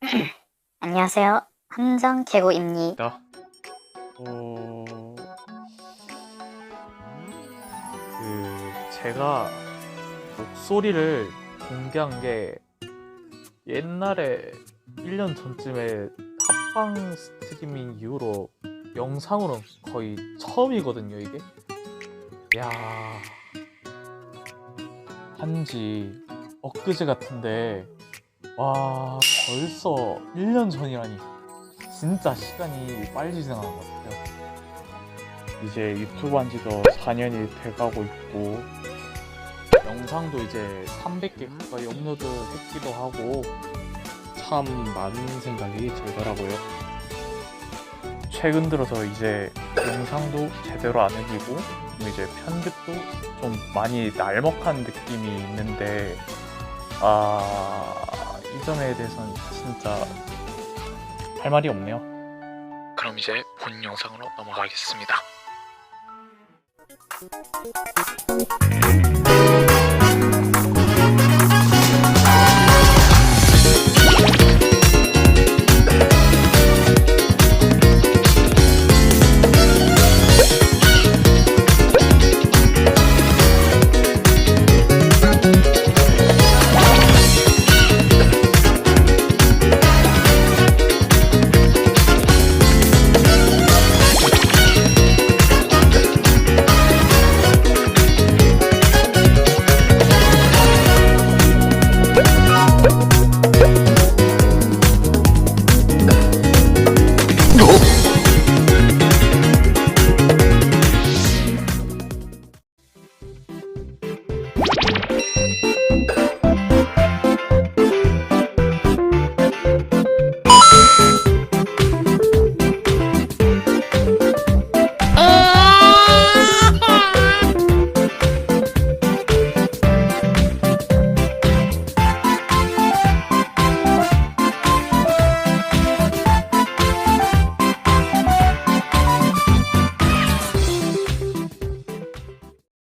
안녕하세요. 함정 개구입니다. 어... 그 제가 목소리를 공개한 게 옛날에 1년 전쯤에 합방 스트리밍 이후로 영상으로는 거의 처음이거든요, 이게. 야. 한지 엊그제 같은데 와, 벌써 1년 전이라니. 진짜 시간이 빨리 지나가는 것 같아요. 이제 유튜브 한 지도 4년이 돼가고 있고, 영상도 이제 300개 가까이 업로드 했기도 하고, 참 많은 생각이 들더라고요. 최근 들어서 이제 영상도 제대로 안 해지고, 이제 편집도 좀 많이 날먹한 느낌이 있는데, 아, 이 점에 대해서는 진짜 할 말이 없네요. 그럼 이제 본 영상으로 넘어가겠습니다. Música